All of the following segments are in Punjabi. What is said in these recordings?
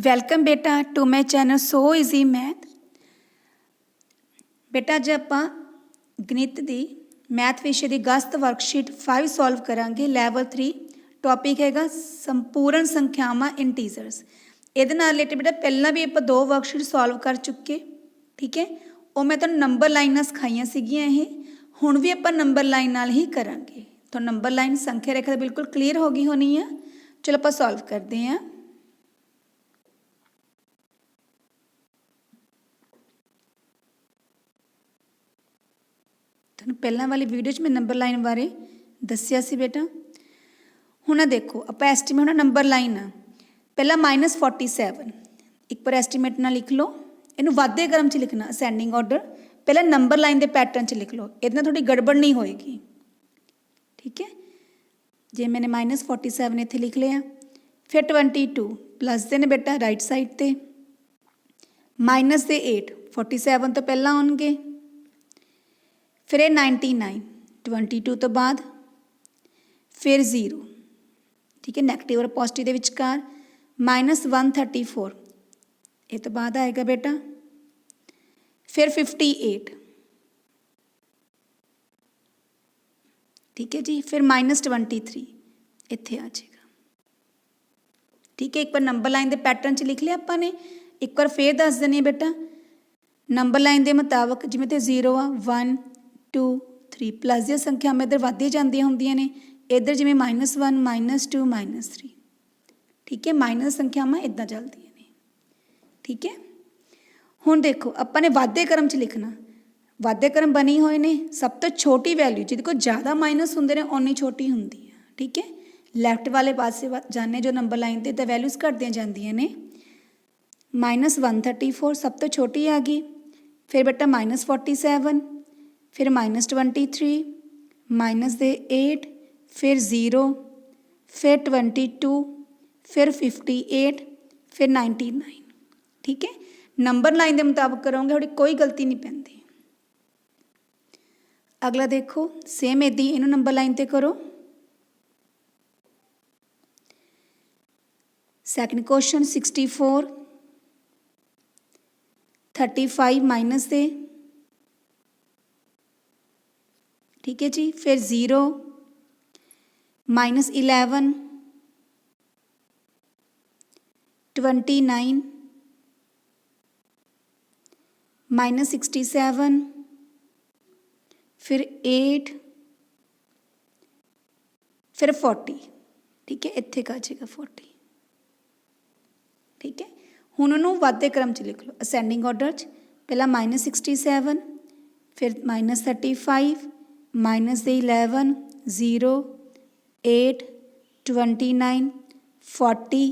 ਵੈਲਕਮ ਬੇਟਾ to my channel so easy math ਬੇਟਾ ਅੱਜ ਆਪਾਂ ਗਣਿਤ ਦੀ ਮੈਥ ਵਿਸ਼ੇ ਦੀ ਗਸਤ ਵਰਕਸ਼ੀਟ 5 ਸੋਲਵ ਕਰਾਂਗੇ ਲੈਵਲ 3 ਟੌਪਿਕ ਹੈਗਾ ਸੰਪੂਰਨ ਸੰਖਿਆਵਾਂ ਇੰਟੀਜ਼ਰਸ ਇਹਦੇ ਨਾਲ ਰਿਲੇਟਡ ਬੇਟਾ ਪਹਿਲਾਂ ਵੀ ਆਪਾਂ ਦੋ ਵਰਕਸ਼ੀਟ ਸੋਲਵ ਕਰ ਚੁੱਕੇ, ਠੀਕ ਹੈ? ਉਹ ਮੈਂ ਤੁਹਾਨੂੰ ਨੰਬਰ ਲਾਈਨਾਂ ਸਿਖਾਈਆਂ ਸੀਗੀਆਂ ਇਹ। ਹੁਣ ਵੀ ਆਪਾਂ ਨੰਬਰ ਲਾਈਨ ਨਾਲ ਹੀ ਕਰਾਂਗੇ। ਤਾਂ ਨੰਬਰ ਲਾਈਨ ਸੰਖਿਆ ਰੇਖਾ ਬਿਲਕੁਲ ਕਲੀਅਰ ਹੋ ਗਈ ਹੋਣੀ ਆ। ਚਲੋ ਆਪਾਂ ਸੋਲਵ ਕਰਦੇ ਹਾਂ। ਤੁਹਾਨੂੰ ਪਹਿਲਾਂ ਵਾਲੀ ਵੀਡੀਓ 'ਚ ਮੈਂ ਨੰਬਰ ਲਾਈਨ ਬਾਰੇ ਦੱਸਿਆ ਸੀ ਬੇਟਾ। ਹੁਣ ਆ ਦੇਖੋ, ਆਪਾਂ ਐਸਟੀਮੇਟ ਹੁਣ ਨੰਬਰ ਲਾਈਨ ਆ। ਪਹਿਲਾਂ -47 ਇੱਕ ਪਰ ਐਸਟੀਮੇਟ ਨਾਲ ਲਿਖ ਲਓ। ਇਹਨੂੰ ਵਾਧੇ ਕ੍ਰਮ 'ਚ ਲਿਖਣਾ ਅਸੈਂਡਿੰਗ ਆਰਡਰ ਪਹਿਲਾਂ ਨੰਬਰ ਲਾਈਨ ਦੇ ਪੈਟਰਨ 'ਚ ਲਿਖ ਲਓ। ਇਹਦੇ ਨਾਲ ਥੋੜੀ ਗੜਬੜ ਨਹੀਂ ਹੋਏਗੀ। ਠੀਕ ਹੈ? ਜੇ ਮੈंने -47 ਇੱਥੇ ਲਿਖ ਲਿਆ। ਫਿਰ 22 ਪਲੱਸ ਦੇ ਨੇ ਬੇਟਾ ਰਾਈਟ ਸਾਈਡ ਤੇ। ਮਾਈਨਸ ਦੇ 8 47 ਤੋਂ ਪਹਿਲਾਂ ਆਉਣਗੇ। ਫਿਰ ਇਹ 99 22 ਤੋਂ ਬਾਅਦ ਫਿਰ 0 ਠੀਕ ਹੈ 네ਗੇਟਿਵ ਔਰ ਪੋਜ਼ਿਟਿਵ ਦੇ ਵਿਚਕਾਰ -134 ਇਹ ਤੋਂ ਬਾਅਦ ਆਏਗਾ ਬੇਟਾ ਫਿਰ 58 ਠੀਕ ਹੈ ਜੀ, ਫਿਰ -23 ਇੱਥੇ ਆ ਜਾਏਗਾ। ਠੀਕ ਹੈ, ਇੱਕ ਵਾਰ ਨੰਬਰ ਲਾਈਨ ਦੇ ਪੈਟਰਨ 'ਚ ਲਿਖ ਲਿਆ ਆਪਾਂ ਨੇ। ਇੱਕ ਵਾਰ ਫੇਰ ਦੱਸ ਦਿੰਨੀ ਬੇਟਾ। ਨੰਬਰ ਲਾਈਨ ਦੇ ਮੁਤਾਬਕ ਜਿਵੇਂ ਤੇ 0 ਆ 1 2 3 ਪਲੱਸ ਦੀਆਂ ਸੰਖਿਆਵਾਂ ਇੱਧਰ ਵੱਧਦੀਆਂ ਜਾਂਦੀਆਂ ਹੁੰਦੀਆਂ ਨੇ। ਇੱਧਰ ਜਿਵੇਂ -1 -2 -3 ਠੀਕ ਹੈ ਮਾਈਨਸ ਸੰਖਿਆਵਾਂ ਇਦਾਂ ਚੱਲਦੀਆਂ ਨੇ। ਠੀਕ ਹੈ? ਹੁਣ ਦੇਖੋ, ਆਪਾਂ ਨੇ ਵਾਧੇ ਕਰਮ 'ਚ ਲਿਖਣਾ। ਵਾਧੇ ਕਰਮ ਬਣੀ ਹੋਏ ਨੇ। ਸਭ ਤੋਂ ਛੋਟੀ ਵੈਲਿਊ ਜਿਹਦੇ ਕੋਲ ਜ਼ਿਆਦਾ ਮਾਈਨਸ ਹੁੰਦੇ ਨੇ, ਓਨੀ ਛੋਟੀ ਹੁੰਦੀ ਹੈ। ਠੀਕ ਹੈ? ਲੈਫਟ ਵਾਲੇ ਪਾਸੇ ਵਾ- ਜਾਣੇ ਜੋ ਨੰਬਰ ਲਾਈਨ ਤੇ ਤਾਂ ਵੈਲਿਊਜ਼ ਘਟਦੀਆਂ ਜਾਂਦੀਆਂ ਨੇ। -134 ਸਭ ਤੋਂ ਛੋਟੀ ਆ ਗਈ। ਫਿਰ ਬੇਟਾ -47 ਫਿਰ -23 ਮਾਈਨਸ ਦੇ 8 ਫਿਰ 0 ਫਿਰ 22 ਫਿਰ 58 ਫਿਰ 99 ਠੀਕ ਹੈ? ਨੰਬਰ ਲਾਈਨ ਦੇ ਮੁਤਾਬਕ ਕਰੋਗੇ, ਤੁਹਾਡੀ ਕੋਈ ਗਲਤੀ ਨਹੀਂ ਪੈਂਦੀ। ਅਗਲਾ ਦੇਖੋ ਸੇਮ ਇਦਾਂ ਇਹਨੂੰ ਨੰਬਰ ਲਾਈਨ ਤੇ ਕਰੋ। ਸੈਕੰਡ ਕੁਐਸਚਨ 64 35 ਮਾਈਨਸ ਦੇ ਠੀਕ ਹੈ ਜੀ, ਫਿਰ 0 ਮਾਈਨਸ 11 29 ਮਾਈਨਸ 67 ਫਿਰ 8 ਫਿਰ 40 ਠੀਕ ਹੈ, ਇੱਥੇ ਕਾ ਜਾਏਗਾ 40 ਠੀਕ ਹੈ। ਹੁਣ ਉਹਨੂੰ ਵਾਧੇ ਕ੍ਰਮ ਚ ਲਿਖ ਲਓ ਅਸੈਂਡਿੰਗ ਆਰਡਰ ਚ, ਪਹਿਲਾਂ -67 ਫਿਰ -35 ਮਾਈਨਸ ਦੇ 11 0 8 29 40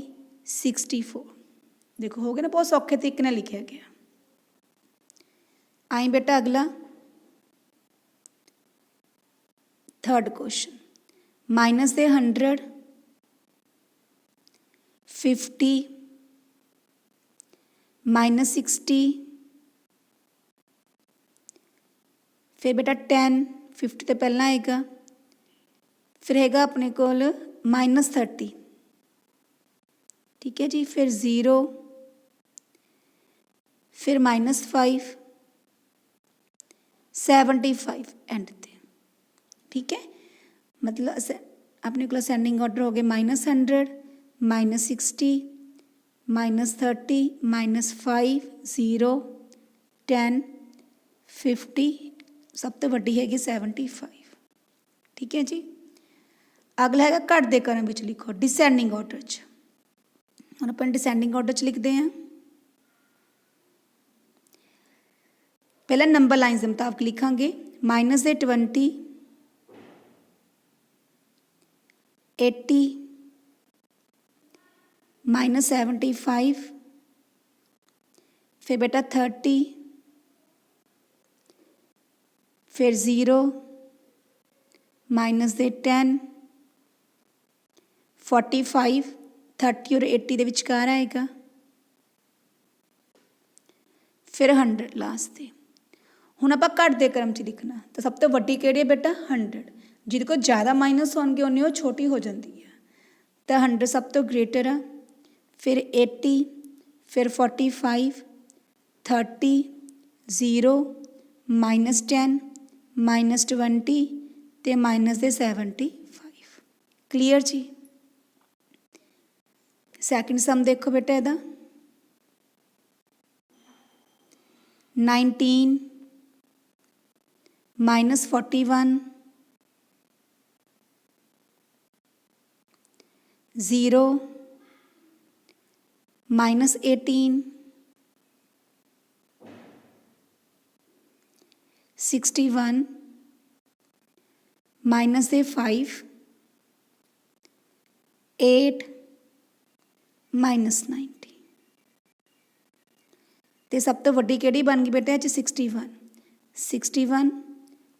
64 ਦੇਖੋ ਹੋ ਗਿਆ ਨਾ ਬਹੁਤ ਸੌਖੇ ਤਰੀਕੇ ਨਾਲ ਲਿਖਿਆ ਗਿਆ ਆਈ ਬੇਟਾ ਅਗਲਾ ਥਰਡ ਕੁਐਸਚਨ ਮਾਈਨਸ ਦੇ 100 50 ਮਾਈਨਸ 60 ਫਿਰ ਬੇਟਾ 10 50 ਤੋਂ ਪਹਿਲਾਂ ਆਏਗਾ ਫਿਰ ਹੈਗਾ ਆਪਣੇ ਕੋਲ ਮਾਈਨਸ 30 ਠੀਕ ਹੈ ਜੀ ਫਿਰ 0 ਫਿਰ ਮਾਈਨਸ 5 75 ਐਂਡ ਤੇ ਠੀਕ ਹੈ ਮਤਲਬ ਅਸ- ਆਪਣੇ ਕੋਲ ਅਸੈਂਡਿੰਗ ਆਰਡਰ ਹੋ ਗਏ ਮਾਈਨਸ 100 ਮਾਈਨਸ 60 ਮਾਈਨਸ 30 ਮਾਈਨਸ 5 0 10 50 ਸਭ ਤੋਂ ਵੱਡੀ ਹੈਗੀ 75 ਠੀਕ ਹੈ ਜੀ ਅਗਲਾ ਹੈਗਾ ਘੱਟ ਦੇ ਕਰਮ ਵਿੱਚ ਲਿਖੋ ਡਿਸੈਂਡਿੰਗ ਆਰਡਰ 'ਚ ਹੁਣ ਆਪਾਂ ਡਿਸੈਂਡਿੰਗ ਆਰਡਰ 'ਚ ਲਿਖਦੇ ਹਾਂ ਪਹਿਲਾਂ ਨੰਬਰ ਲਾਈਨਸ ਦੇ ਮੁਤਾਬਕ ਲਿਖਾਂਗੇ ਮਾਈਨਸ ਦੇ 20 80 ਮਾਈਨਸ 75 ਫਿਰ ਬੇਟਾ 30 ਫਿਰ 0 ਮਾਈਨਸ ਦੇ 10 45 30 ਔਰ 80 ਦੇ ਵਿਚਕਾਰ ਆਏਗਾ। ਫਿਰ 100 ਲਾਸਟ ਤੇ। ਹੁਣ ਆਪਾਂ ਘੱਟ ਦੇ ਕਰਮ 'ਚ ਲਿਖਣਾ। ਤਾਂ ਸਭ ਤੋਂ ਵੱਡੀ ਕਿਹੜੀ ਹੈ ਬੇਟਾ? 100 ਜਿਹਦੇ ਕੋਲ ਜ਼ਿਆਦਾ ਮਾਈਨਸ ਹੋਣਗੇ, ਉਹਨੇ ਉਹ ਛੋਟੀ ਹੋ ਜਾਂਦੀ ਹੈ। ਤਾਂ 100 ਸਭ ਤੋਂ ਗ੍ਰੇਟਰ ਆ। ਫਿਰ 80 ਫਿਰ 45 30 0 10 माइनस ट्वेंटी तो minus the seventy five. Clear ji? Second sum देखो बेटा यदा nineteen minus forty one, zero minus eighteen 61 minus the 5 8 minus 90 ਤੇ ਸਭ ਤੋਂ ਵੱਡੀ ਕਿਹੜੀ ਬਣ ਗਈ ਬੇਟਾ ਇਹ ਚ 61 61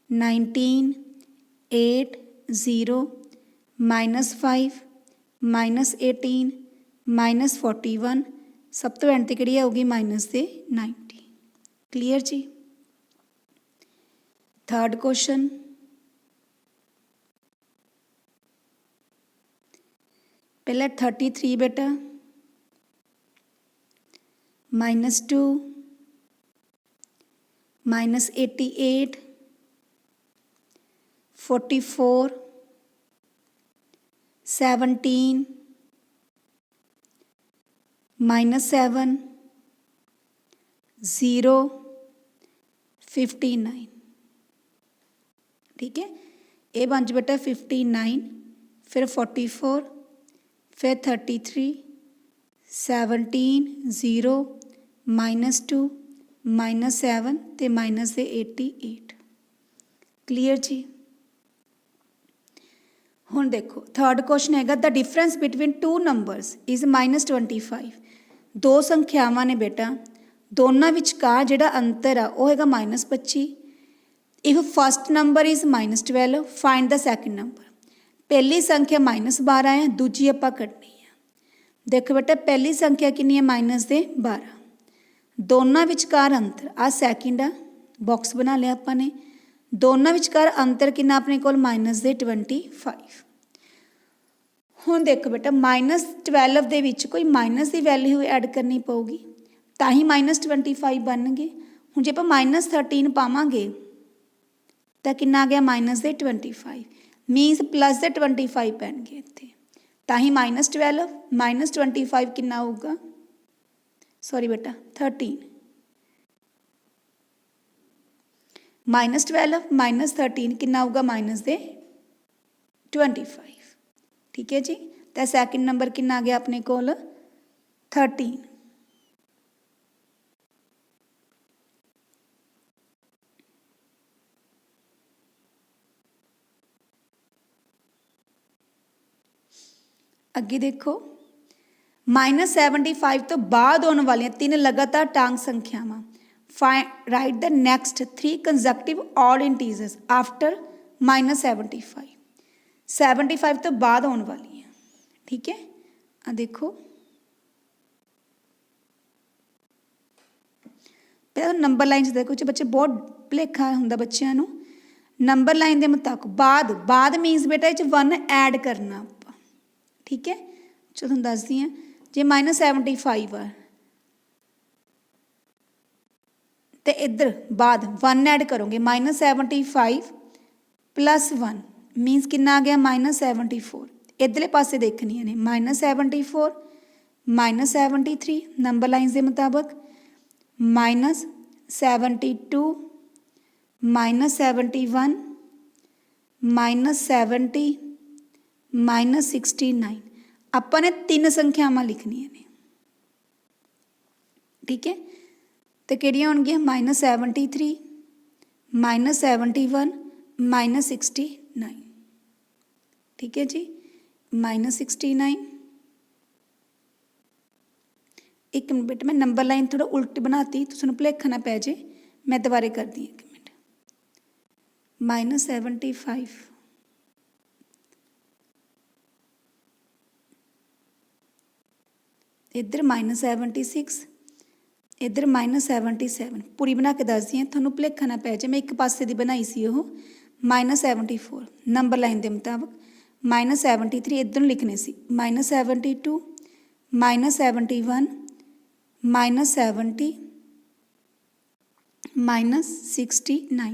19 8 0 minus 5 minus 18 minus 41 ਸਭ ਤੋਂ ਐਂਡ ਤੇ ਕਿਹੜੀ ਆਊਗੀ ਮਾਈਨਸ ਦੇ 90 ਕਲੀਅਰ ਜੀ ਥਰਡ ਕੁਐਸਚਨ ਪਹਿਲਾ 33 ਬੇਟਾ minus 2 minus 88 44 17 minus 7 0 59 ਠੀਕ ਹੈ ਇਹ ਬਣ ਜਾ ਬੇਟਾ 59 ਫਿਰ 44 ਫਿਰ 33 17 0 ਮਾਈਨਸ 2 ਮਾਈਨਸ 7 ਤੇ ਮਾਈਨਸ ਦੇ 88 ਕਲੀਅਰ ਜੀ ਹੁਣ ਦੇਖੋ ਥਰਡ ਕੁਐਸਚਨ ਹੈਗਾ the difference between two numbers is -25 ਦੋ ਸੰਖਿਆਵਾਂ ਨੇ ਬੇਟਾ ਦੋਨਾਂ ਵਿਚਕਾਰ ਜਿਹੜਾ ਅੰਤਰ ਆ ਉਹ ਹੈਗਾ -25 if first number is -12 find the second number ਪਹਿਲੀ ਸੰਖਿਆ -12 ਹੈ ਦੂਜੀ ਆਪਾਂ ਕੱਢਣੀ ਆ ਦੇਖੋ ਬੇਟਾ ਪਹਿਲੀ ਸੰਖਿਆ ਕਿੰਨੀ ਹੈ ਮਾਈਨਸ ਦੇ 12 ਦੋਨਾਂ ਵਿਚਕਾਰ ਅੰਤਰ ਆ ਸੈਕਿੰਡ ਆ ਬਾਕਸ ਬਣਾ ਲਿਆ ਆਪਾਂ ਨੇ ਦੋਨਾਂ ਵਿਚਕਾਰ ਅੰਤਰ ਕਿੰਨਾ ਆਪਣੇ ਕੋਲ ਮਾਈਨਸ ਦੇ 25 ਹੁਣ ਦੇਖੋ ਬੇਟਾ ਮਾਈਨਸ 12 ਦੇ ਵਿੱਚ ਕੋਈ ਮਾਈਨਸ ਦੀ ਵੈਲਿਊ ਐਡ ਕਰਨੀ ਪਊਗੀ ਤਾਂ ਹੀ ਮਾਈਨਸ 25 ਬਣਨਗੇ ਹੁਣ ਜੇ ਆਪਾਂ ਮਾਈਨਸ 13 ਪਾਵਾਂਗੇ ਤਾਂ ਕਿੰਨਾ ਆ ਗਿਆ ਮਾਈਨਸ ਦੇ 25 ਮੀਨਸ ਪਲੱਸ ਦੇ 25 ਪੈਣਗੇ ਇੱਥੇ ਤਾਂ ਹੀ ਮਾਈਨਸ 12 ਮਾਈਨਸ 25 ਕਿੰਨਾ ਹੋਊਗਾ ਸੌਰੀ ਬੇਟਾ 13 ਮਾਈਨਸ 12 ਮਾਈਨਸ 13 ਕਿੰਨਾ ਆਊਗਾ ਮਾਈਨਸ ਦੇ 25 ਠੀਕ ਹੈ ਜੀ ਤਾਂ ਸੈਕਿੰਡ ਨੰਬਰ ਕਿੰਨਾ ਆ ਗਿਆ ਆਪਣੇ ਕੋਲ 13 ਅੱਗੇ ਦੇਖੋ। -75 ਤੋਂ ਬਾਅਦ ਆਉਣ ਵਾਲੀਆਂ ਤਿੰਨ ਲਗਾਤਾਰ ਟਾਂਗ ਸੰਖਿਆਵਾਂ। Right the next three consecutive odd integers after -75 75 ਤੋਂ ਬਾਅਦ ਆਉਣ ਵਾਲੀਆਂ। ਠੀਕ ਹੈ? ਆ ਦੇਖੋ। ਪਹਿਲਾਂ ਨੰਬਰ ਲਾਈਨ 'ਚ ਦੇਖੋ ਜੇ ਬੱਚੇ ਬਹੁਤ ਭੁਲੇਖਾ ਹੁੰਦਾ ਬੱਚਿਆਂ ਨੂੰ। ਨੰਬਰ ਲਾਈਨ ਦੇ ਮੁਤਾਬਕ ਬਾਅਦ ਬਾਅਦ ਮੀਨਸ ਬੇਟਾ ਇਹ ਚ 1 ਐਡ ਕਰਨਾ। ਠੀਕ ਹੈ ਚਲੋ ਤੁਹਾਨੂੰ ਦੱਸਦੀ ਹਾਂ ਜੇ -75 ਆ ਤੇ ਇੱਧਰ ਬਾਅਦ 1 ਐਡ ਕਰੋਗੇ -75 ਪਲੱਸ 1 ਮੀਨਸ ਕਿੰਨਾ ਆ ਗਿਆ -74 ਇਧਰਲੇ ਪਾਸੇ ਦੇਖਣੀਆਂ ਨੇ -74 -73 ਨੰਬਰ ਲਾਈਨਸ ਦੇ ਮੁਤਾਬਕ -72 -71 -70 -69 ਆਪਾਂ ਨੇ ਤਿੰਨ ਸੰਖਿਆਵਾਂ ਲਿਖਣੀਆਂ ਨੇ ਠੀਕ ਹੈ ਤੇ ਕਿਹੜੀਆਂ ਹੋਣਗੀਆਂ -73 -71 -69 ਠੀਕ ਹੈ ਜੀ -69 ਇੱਕ ਮਿੰਟ ਬੇਟਾ ਮੈਂ ਨੰਬਰ ਲਾਈਨ ਥੋੜਾ ਉਲਟ ਬਣਾਤੀ ਤੁਹਾਨੂੰ ਭੁਲੇਖਾ ਨਾ ਪੈ ਜੇ ਮੈਂ ਦੁਬਾਰੇ ਕਰਦੀ ਹਾਂ ਇੱਕ ਮਿੰਟ -75 ਇੱਧਰ -76 ਇੱਧਰ -77 ਪੂਰੀ ਬਣਾ ਕੇ ਦੱਸਦੀ ਹਾਂ ਤੁਹਾਨੂੰ ਭੁਲੇਖਾ ਨਾ ਪੈ ਜੇ ਮੈਂ ਇੱਕ ਪਾਸੇ ਦੀ ਬਣਾਈ ਸੀ ਉਹ -74 ਨੰਬਰ ਲਾਈਨ ਦੇ ਮੁਤਾਬਕ -73 ਇੱਧਰ ਨੂੰ ਲਿਖਣੇ ਸੀ -72 -71 ਮਾਈਨਸ 70 ਮਾਈਨਸ 69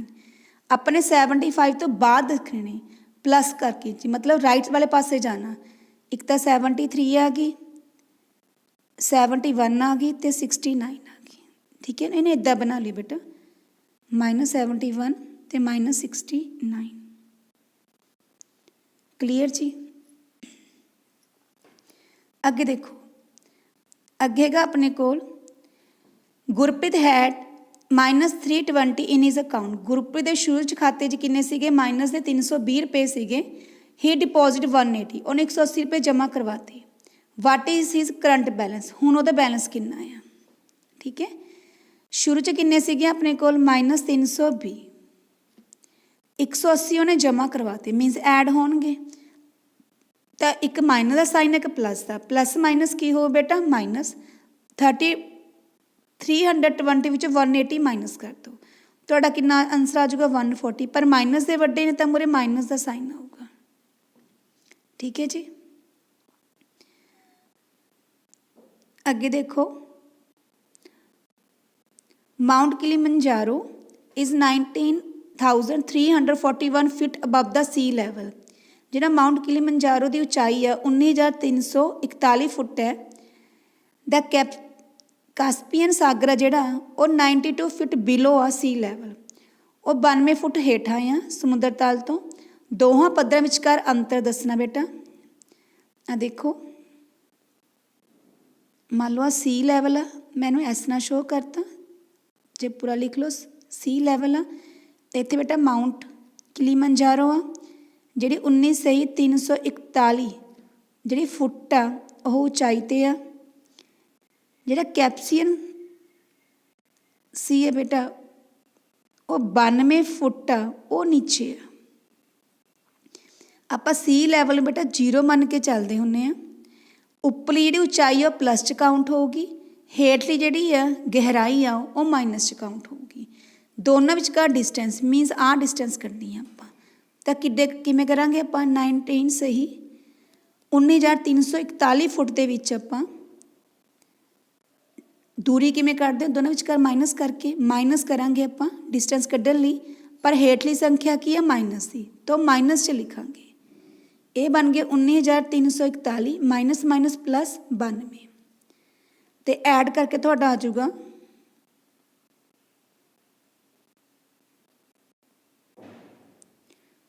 ਆਪਣੇ 75 ਤੋਂ ਬਾਅਦ ਰੱਖਣੇ ਨੇ ਪਲੱਸ ਕਰਕੇ ਜੀ ਮਤਲਬ ਰਾਈਟ ਵਾਲੇ ਪਾਸੇ ਜਾਣਾ ਇੱਕ ਤਾਂ 73 ਆ ਗਈ 71 ਆ ਗਈ ਤੇ 69 ਆ ਗਈ। ਠੀਕ ਹੈ ਨਾ ਇਹਨੇ ਇਦਾਂ ਬਣਾ ਲਈ ਬੇਟਾ। ਮਾਈਨਸ 71 ਤੇ ਮਾਈਨਸ 69 ਕਲੀਅਰ ਜੀ? ਅੱਗੇ ਦੇਖੋ। ਅੱਗੇਗਾ ਆਪਣੇ ਕੋਲ, Gurpreet had minus 320 in his account Gurpreet ਦੇ ਸ਼ੁਰੂ ਚ ਖਾਤੇ 'ਚ ਕਿੰਨੇ ਸੀਗੇ? ਮਾਈਨਸ ਦੇ 320 ਰੁਪਏ ਸੀਗੇ। ਹੀ ਡਿਪੋਜ਼ਿਟ 180 ਉਹਨੇ 180 ਰੁਪਏ ਜਮ੍ਹਾਂ ਕਰਵਾਤੇ। What is his current balance ਹੁਣ ਉਹਦਾ ਬੈਲੈਂਸ ਕਿੰਨਾ ਆ? ਠੀਕ ਹੈ? ਸ਼ੁਰੂ ਚ ਕਿੰਨੇ ਸੀਗੇ ਆਪਣੇ ਕੋਲ? ਮਾਈਨਸ 320 180 ਉਹਨੇ ਜਮ੍ਹਾਂ ਕਰਵਾਤੇ ਮੀਨਸ ਐਡ ਹੋਣਗੇ। ਤਾਂ ਇੱਕ ਮਾਈਨਸ ਦਾ ਸਾਈਨ ਇੱਕ ਪਲੱਸ ਦਾ। ਪਲੱਸ ਮਾਈਨਸ ਕੀ ਹੋ ਬੇਟਾ? ਮਾਈਨਸ 30 320 ਵਿੱਚ 180 ਮਾਈਨਸ ਕਰ ਦਿਓ। ਤੁਹਾਡਾ ਕਿੰਨਾ ਆਨਸਰ ਆ ਜਾਊਗਾ? 140 ਪਰ ਮਾਈਨਸ ਦੇ ਵੱਡੇ ਨੇ ਤਾਂ ਮੂਰੇ ਮਾਈਨਸ ਦਾ ਸਾਈਨ ਆਊਗਾ। ਠੀਕ ਹੈ ਜੀ? ਅੱਗੇ ਦੇਖੋ। Mount Kilimanjaro is 19341 feet above the sea level ਜਿਹੜਾ ਮਾਉਂਟ ਕਿਲੀਮੰਜਾਰੋ ਦੀ ਉਚਾਈ ਹੈ 19341 ਫੁੱਟ ਹੈ। ਦਾ ਕੈਪ ਕਾਸਪੀਅਨ ਸਾਗਰ ਆ ਜਿਹੜਾ, ਉਹ 92 ਫੁੱਟ ਬਿਲੋ ਆ ਸੀ ਲੈਵਲ ਉਹ 92 ਫੁੱਟ ਹੇਠਾਂ ਆ, ਸਮੁੰਦਰ ਤਲ ਤੋਂ। ਦੋਹਾਂ ਪੱਧਰਾਂ ਵਿਚਕਾਰ ਅੰਤਰ ਦੱਸਣਾ ਬੇਟਾ। ਆ ਦੇਖੋ। ਮੰਨ ਲਓ ਸੀ ਲੈਵਲ ਆ, ਮੈਨੂੰ ਐਸ ਨਾਲ ਸ਼ੋ ਕਰਤਾ। ਜੇ ਪੂਰਾ ਲਿਖ ਲਓ ਸੀ ਲੈਵਲ ਆ। ਤੇ ਇੱਥੇ ਬੇਟਾ ਮਾਉਂਟ ਕਿਲੀਮੰਜਾਰੋ ਆ, ਜਿਹੜੀ 19 ਸਹੀ 341 ਜਿਹੜੀ ਫੁੱਟ ਆ, ਉਹ ਉਚਾਈ ਤੇ ਆ। ਜਿਹੜਾ ਕੈਪਸੀਅਨ ਸੀ ਹੈ ਬੇਟਾ, ਉਹ 92 ਫੁੱਟ ਆ, ਉਹ ਨੀਚੇ ਆ। ਆਪਾਂ ਸੀ ਲੈਵਲ ਨੂੰ ਬੇਟਾ ਜ਼ੀਰੋ ਮੰਨ ਕੇ ਚੱਲਦੇ ਹੁੰਨੇ ਆ। ਉੱਪਰਲੀ ਜਿਹੜੀ ਉਚਾਈ ਆ ਉਹ ਪਲੱਸ ਚ ਕਾਊਂਟ ਹੋਊਗੀ, ਹੇਠਲੀ ਜਿਹੜੀ ਆ, ਗਹਿਰਾਈ ਆ, ਉਹ ਮਾਈਨਸ ਚ ਕਾਊਂਟ ਹੋਊਗੀ। ਦੋਨਾਂ ਵਿਚਕਾਰ ਡਿਸਟੈਂਸ ਮੀਨਸ ਆ ਡਿਸਟੈਂਸ ਕੱਢਣੀ ਆ ਆਪਾਂ। ਤਾਂ ਕਿੱਡੇ ਕਿਵੇਂ ਕਰਾਂਗੇ ਆਪਾਂ? 19 ਸਹੀ। 19341 ਫੁੱਟ ਦੇ ਵਿੱਚ ਆਪਾਂ ਦੂਰੀ ਕਿਵੇਂ ਕੱਢਦੇ ਹਾਂ? ਦੋਨਾਂ ਵਿਚਕਾਰ ਮਾਈਨਸ ਕਰਕੇ। ਮਾਈਨਸ ਕਰਾਂਗੇ ਆਪਾਂ ਡਿਸਟੈਂਸ ਕੱਢਣ ਲਈ। ਪਰ ਹੇਠਲੀ ਸੰਖਿਆ ਕੀ ਹੈ ਮਾਈਨਸ ਦੀ। ਤਾਂ ਮਾਈਨਸ 'ਚ ਲਿਖਾਂਗੇ। ਇਹ ਬਣ ਗਿਆ 19341 ਮਾਈਨਸ ਮਾਈਨਸ ਪਲੱਸ 92 ਤੇ ਐਡ ਕਰਕੇ ਤੁਹਾਡਾ ਆ ਜਾਊਗਾ।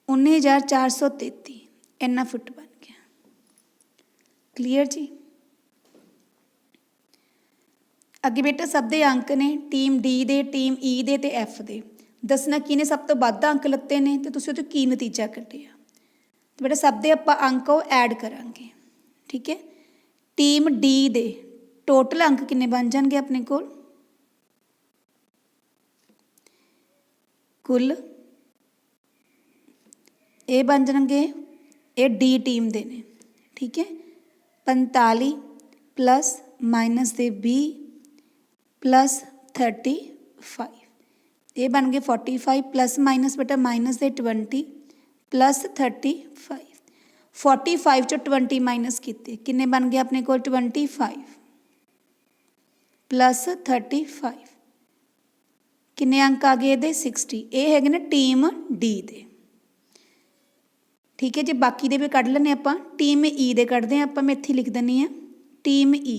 ਉੱਨੀ ਹਜ਼ਾਰ ਚਾਰ ਸੌ ਤੇਤੀ, ਇੰਨਾ ਫੁੱਟ ਬਣ ਗਿਆ। ਕਲੀਅਰ ਜੀ? ਅੱਗੇ ਬੇਟਾ ਸਭ ਦੇ ਅੰਕ ਨੇ ਟੀਮ ਡੀ ਦੇ ਟੀਮ ਈ e ਦੇ ਤੇ ਐਫ ਦੇ। ਦੱਸਣਾ ਕਿਹਨੇ ਸਭ ਤੋਂ ਵੱਧ ਅੰਕ ਲੱਤੇ ਨੇ ਤੇ ਤੁਸੀਂ ਉਹ ਤੋਂ ਕੀ ਨਤੀਜਾ ਕੱਢਿਆ? ਬੇਟਾ, ਸਭ ਦੇ ਆਪਾਂ ਅੰਕ ਉਹ ਐਡ ਕਰਾਂਗੇ, ਠੀਕ ਹੈ? ਟੀਮ ਡੀ ਦੇ ਟੋਟਲ ਅੰਕ ਕਿੰਨੇ ਬਣ ਜਾਣਗੇ ਆਪਣੇ ਕੋਲ? ਕੁੱਲ ਇਹ ਬਣ ਜਾਣਗੇ, ਇਹ ਡੀ ਟੀਮ ਦੇ ਨੇ, ਠੀਕ ਹੈ? 45 ਪਲੱਸ ਮਾਈਨਸ ਦੇ 20 ਪਲੱਸ 35 ਇਹ ਬਣ ਗਏ 45 ਪਲੱਸ ਮਾਈਨਸ ਬੇਟਾ ਮਾਈਨਸ ਦੇ 20 ਪਲੱਸ 35 45 ਚੋਂ 20 ਮਾਈਨਸ ਕੀਤੇ। ਕਿੰਨੇ ਬਣ ਗਏ ਆਪਣੇ ਕੋਲ? 25 ਪਲੱਸ 35 ਕਿੰਨੇ ਅੰਕ ਆ ਗਏ ਇਹਦੇ? 60 ਇਹ ਹੈਗੇ ਨੇ ਟੀਮ ਡੀ ਦੇ। ਠੀਕ ਹੈ ਜੇ, ਬਾਕੀ ਦੇ ਵੀ ਕੱਢ ਲੈਣੇ ਆਪਾਂ। ਟੀਮ ਈ e ਦੇ ਕੱਢਦੇ ਆ ਆਪਾਂ ਮੈਂ ਇੱਥੇ ਲਿਖ ਦਿੰਨੀ ਆ ਟੀਮ ਈ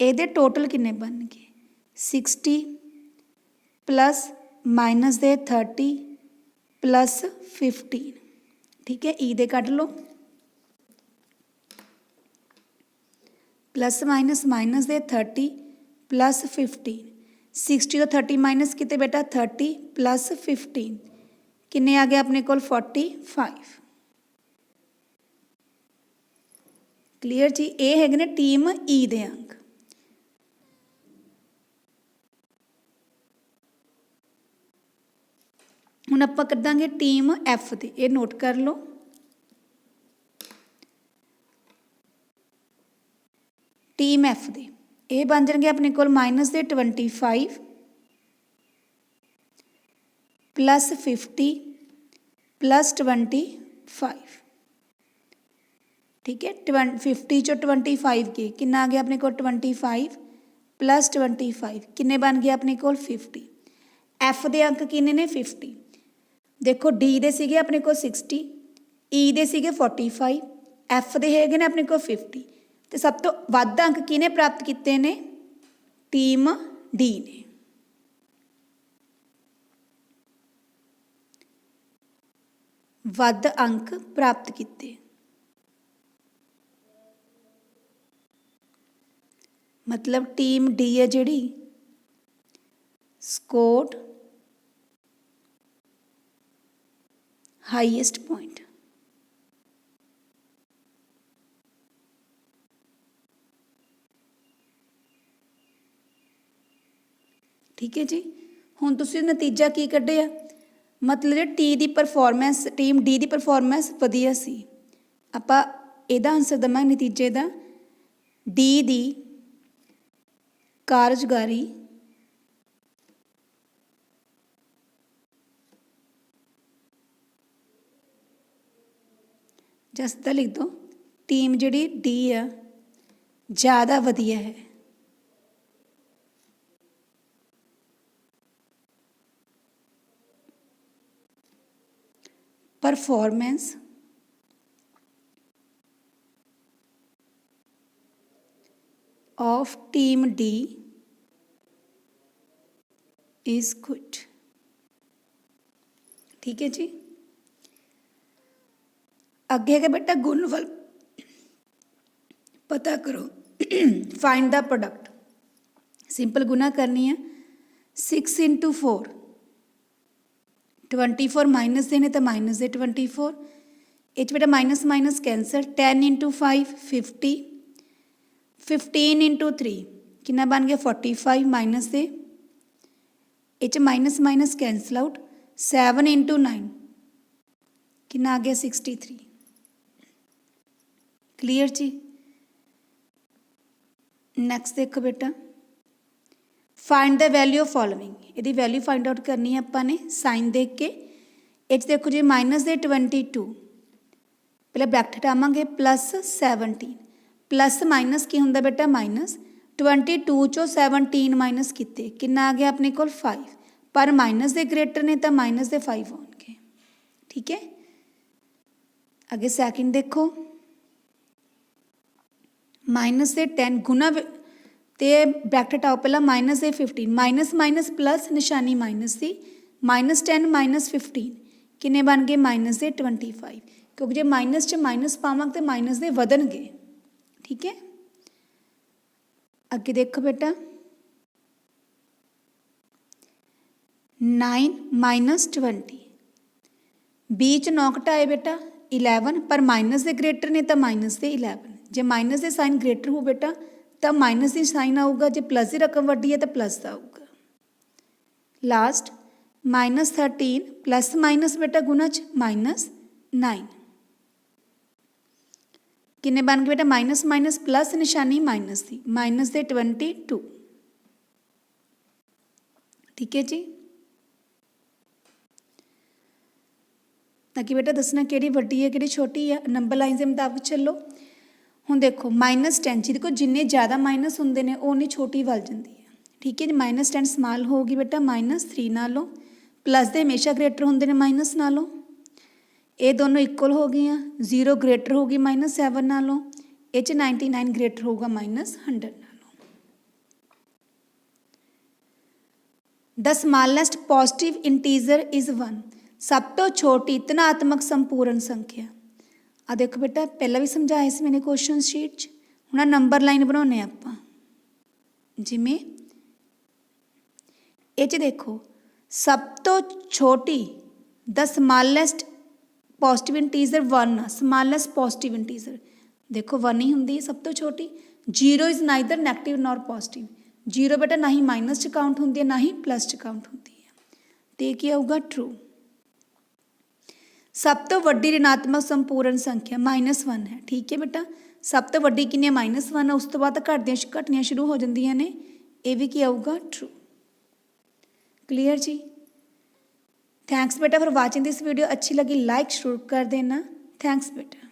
ਇਹਦੇ ਟੋਟਲ ਕਿੰਨੇ ਬਣ ਗਏ? 60 ਪਲੱਸ ਮਾਈਨਸ ਦੇ 30 ਪਲੱਸ 15 ਠੀਕ ਹੈ ਈ ਦੇ ਕੱਢ ਲਓ। ਪਲੱਸ ਮਾਈਨਸ ਮਾਈਨਸ ਦੇ 30 ਪਲੱਸ 15 60 ਤੋਂ 30 ਮਾਈਨਸ ਕਿਤੇ ਬੇਟਾ 30 ਪਲੱਸ 15 ਕਿੰਨੇ ਆ ਗਏ ਆਪਣੇ ਕੋਲ? 45 ਕਲੀਅਰ ਜੀ? ਇਹ ਹੈਗੇ ਨੇ ਟੀਮ ਈ e ਦੇ ਅੰਕ। ਹੁਣ ਆਪਾਂ ਕੱਢਾਂਗੇ ਟੀਮ ਐਫ ਦੇ। ਇਹ ਨੋਟ ਕਰ ਲਓ। ਟੀਮ ਐਫ ਦੇ। ਇਹ ਬਣ ਜਾਣਗੇ ਆਪਣੇ ਕੋਲ ਮਾਈਨਸ ਦੇ 25 ਪਲੱਸ 50 ਪਲੱਸ 25 ਠੀਕ ਹੈ? 20 50 ਚੋਂ 25 ਗਏ ਕਿੰਨਾ ਆ ਗਿਆ ਆਪਣੇ ਕੋਲ 25 ਪਲੱਸ 25 ਕਿੰਨੇ ਬਣ ਗਏ ਆਪਣੇ ਕੋਲ 50 ਐਫ ਦੇ ਅੰਕ ਕਿੰਨੇ ਨੇ? 50 ਦੇਖੋ ਡੀ ਦੇ ਸੀਗੇ ਆਪਣੇ ਕੋਲ 60 ਈ e ਦੇ ਸੀਗੇ 45 ਐਫ ਦੇ ਹੈਗੇ ਨੇ ਆਪਣੇ ਕੋਲ 50 ਤੇ ਸਭ ਤੋਂ ਵੱਧ ਅੰਕ ਕਿਹਨੇ ਪ੍ਰਾਪਤ ਕੀਤੇ ਨੇ? ਟੀਮ ਡੀ ਨੇ। ਵੱਧ ਅੰਕ ਪ੍ਰਾਪਤ ਕੀਤੇ। ਮਤਲਬ ਟੀਮ ਡੀ ਹੈ ਜਿਹੜੀ। ਸਕੋਰਡ ਹਾਈਐਸਟ ਪੁਆਇੰਟ ਠੀਕ ਹੈ ਜੀ? ਹੁਣ ਤੁਸੀਂ ਨਤੀਜਾ ਕੀ ਕੱਢਿਆ? ਮਤਲਬ ਜੇ ਟੀ ਦੀ ਪਰਫਾਰਮੈਂਸ ਟੀਮ ਡੀ ਦੀ ਪਰਫਾਰਮੈਂਸ ਵਧੀਆ ਸੀ। ਆਪਾਂ ਇਹਦਾ ਆਨਸਰ ਦਵਾਂਗੇ ਨਤੀਜੇ ਦਾ। ਡੀ ਦੀ ਕਾਰਜਕਾਰੀ ਜਸਤਾ ਲਿਖ ਦੋ ਟੀਮ ਜਿਹੜੀ ਡੀ ਆ ਜ਼ਿਆਦਾ ਵਧੀਆ ਹੈ performance of team D is good ਠੀਕ ਹੈ ਜੀ ਅੱਗੇ ਹੈਗਾ ਬੇਟਾ ਗੁਣਵਲ ਪਤਾ ਕਰੋ ਫਾਈਂਡ ਦਾ ਪ੍ਰੋਡਕਟ ਸਿੰਪਲ ਗੁਣਾ ਕਰਨੀ ਹੈ। 6 into 4 24 ਮਾਈਨਸ ਦੇ ਨੇ ਤਾਂ ਮਾਈਨਸ ਦੇ 24 ਇਹ 'ਚ ਬੇਟਾ minus minus cancel 10 into 5 50 15 into 3 ਕਿੰਨਾ ਬਣ ਗਿਆ? 45 ਮਾਈਨਸ ਦੇ। ਇਹ 'ਚ minus minus cancel out 7 into 9 ਕਿੰਨਾ ਆ ਗਿਆ? 63 ਕਲੀਅਰ ਜੀ? ਨੈਕਸਟ ਦੇਖੋ ਬੇਟਾ। Find the value of following ਇਹਦੀ ਵੈਲਿਊ ਫਾਈਂਡ ਆਊਟ ਕਰਨੀ ਹੈ ਆਪਾਂ ਨੇ ਸਾਈਨ ਦੇਖ ਕੇ। ਇਹ 'ਚ ਦੇਖੋ ਜੀ ਮਾਈਨਸ ਦੇ 22 ਪਹਿਲਾਂ ਬ੍ਰੈਕਟ ਹਟਾਵਾਂਗੇ ਪਲੱਸ 17 ਪਲੱਸ ਮਾਈਨਸ ਕੀ ਹੁੰਦਾ ਬੇਟਾ? ਮਾਈਨਸ 22 ਚੋਂ 17 ਮਾਈਨਸ ਕੀਤੇ। ਕਿੰਨਾ ਆ ਗਿਆ ਆਪਣੇ ਕੋਲ? 5 ਪਰ ਮਾਈਨਸ ਦੇ ਗ੍ਰੇਟਰ ਨੇ ਤਾਂ ਮਾਈਨਸ ਦੇ 5 ਆਉਣਗੇ। ਠੀਕ ਹੈ? ਅੱਗੇ ਸੈਕਿੰਡ ਦੇਖੋ। ਮਾਈਨਸ ਦੇ 10 ਗੁਣਾ ਵ- ਤੇ ਬ੍ਰੈਕਟ ਹਟਾਓ ਪਹਿਲਾਂ ਮਾਈਨਸ ਦੇ 15 ਮਾਈਨਸ ਮਾਈਨਸ ਪਲੱਸ ਨਿਸ਼ਾਨੀ ਮਾਈਨਸ ਦੀ ਮਾਈਨਸ 10 ਮਾਈਨਸ 15 ਕਿੰਨੇ ਬਣ ਗਏ? ਮਾਈਨਸ ਦੇ 25 ਕਿਉਂਕਿ ਜੇ ਮਾਈਨਸ 'ਚ ਮਾਈਨਸ ਪਾਵਾਂਗੇ ਤੇ ਮਾਈਨਸ ਦੇ ਵਧਣਗੇ, ਠੀਕ ਹੈ? ਅੱਗੇ ਦੇਖੋ ਬੇਟਾ। 9 ਮਾਈਨਸ 20 ਬੀ ਚ 9 ਘਟਾਏ ਬੇਟਾ 11 ਪਰ ਮਾਈਨਸ ਦੇ ਗ੍ਰੇਟਰ ਨੇ ਤਾਂ ਮਾਈਨਸ ਦੇ 11 ਜੇ ਮਾਈਨਸ ਦੇ ਸਾਈਨ ਗ੍ਰੇਟਰ ਹੋ ਬੇਟਾ, ਤਾਂ ਮਾਈਨਸ ਦੀ ਸਾਈਨ ਆਊਗਾ, ਜੇ ਪਲੱਸ ਦੀ ਰਕਮ ਵੱਡੀ ਹੈ ਤਾਂ ਪਲੱਸ ਦਾ ਆਊਗਾ। ਲਾਸਟ ਮਾਈਨਸ 13 ਪਲੱਸ ਮਾਈਨਸ ਬੇਟਾ ਗੁਣਾ ਚ ਮਾਈਨਸ 9 ਕਿੰਨੇ ਬਣ ਗਏ ਬੇਟਾ? ਮਾਈਨਸ ਮਾਈਨਸ ਪਲੱਸ ਨਿਸ਼ਾਨੀ ਮਾਈਨਸ ਦੀ। ਮਾਈਨਸ ਦੇ 22 ਠੀਕ ਹੈ ਜੀ? ਤਾਂ ਕਿ ਬੇਟਾ, ਦੱਸਣਾ ਕਿਹੜੀ ਵੱਡੀ ਹੈ, ਕਿਹੜੀ ਛੋਟੀ ਹੈ? ਨੰਬਰ ਲਾਈਨ ਦੇ ਮੁਤਾਬਕ ਚੱਲੋ। ਹੁਣ ਦੇਖੋ ਮਾਈਨਸ 10 ਜਿਹਦੇ ਕੋਲ ਜਿੰਨੇ ਜ਼ਿਆਦਾ ਮਾਈਨਸ ਹੁੰਦੇ ਨੇ, ਉਹ ਉਨੀ ਛੋਟੀ ਵੱਲ ਜਾਂਦੀ ਹੈ। ਠੀਕ ਹੈ ਜੀ ਮਾਈਨਸ 10 ਸਮਾਲ ਹੋਊਗੀ ਬੇਟਾ ਮਾਈਨਸ 3 ਨਾਲੋਂ ਪਲੱਸ ਦੇ ਹਮੇਸ਼ਾ ਗ੍ਰੇਟਰ ਹੁੰਦੇ ਨੇ ਮਾਈਨਸ ਨਾਲੋਂ। ਇਹ ਦੋਨੋਂ ਇਕੁਅਲ ਹੋ ਗਈਆਂ 0 ਗ੍ਰੇਟਰ ਹੋਗੀ ਮਾਈਨਸ 7 ਨਾਲੋਂ, ਇਹ ਚ 99 ਗ੍ਰੇਟਰ ਹੋਊਗਾ ਮਾਈਨਸ 100 ਨਾਲੋਂ। The smallest positive integer is 1 ਸਭ ਤੋਂ ਛੋਟੀ ਧਨਾਤਮਕ ਸੰਪੂਰਨ ਸੰਖਿਆ। ਆ ਦੇਖੋ ਬੇਟਾ, ਪਹਿਲਾਂ ਵੀ ਸਮਝਾਇਆ ਸੀ ਮੈਨੇ ਕੁਐਸਚਨ ਸ਼ੀਟ 'ਚ। ਹੁਣ ਆਹ ਨੰਬਰ ਲਾਈਨ ਬਣਾਉਨੇ ਆਪਾਂ। ਜਿਵੇਂ, ਇਹ 'ਚ ਦੇਖੋ, ਸਭ ਤੋਂ ਛੋਟੀ ਦ ਸਮਾਲੈਸਟ ਪੋਜ਼ਿਟਿਵ ਇੰਟੀਜ਼ਰ 1 ਆ ਸਮਾਲੈਸਟ ਪੋਜ਼ਿਟਿਵ ਇੰਟੀਜ਼ਰ ਦੇਖੋ 1 ਹੀ ਹੁੰਦੀ ਹੈ ਸਭ ਤੋਂ ਛੋਟੀ। 0 is neither negative nor positive 0 ਬੇਟਾ, ਨਾ ਹੀ ਮਾਈਨਸ ਚ ਕਾਊਂਟ ਹੁੰਦੀ ਹੈ, ਨਾ ਹੀ ਪਲੱਸ ਚ ਕਾਊਂਟ ਹੁੰਦੀ ਹੈ। ਤੇ ਕੀ ਆਊਗਾ? ਟਰੂ ਸਭ ਤੋਂ ਵੱਡੀ ಋಣਾਤਮਕ ਸੰਪੂਰਨ ਸੰਖਿਆ -1 ਹੈ। ਠੀਕ ਹੈ ਬੇਟਾ? ਸਭ ਤੋਂ ਵੱਡੀ ਕਿੰਨੀ ਹੈ? -1 ਉਸ ਤੋਂ ਬਾਅਦ ਘਟਦੀਆਂ ਘਟਨੀਆਂ ਸ਼ੁਰੂ ਹੋ ਜਾਂਦੀਆਂ ਨੇ। ਇਹ ਵੀ ਕੀ ਆਊਗਾ? ਟਰੂ क्लियर जी थैंक्स बेटा फॉर वाचिंग दिस वीडियो अच्छी लगी लाइक जरूर कर देना थैंक्स बेटा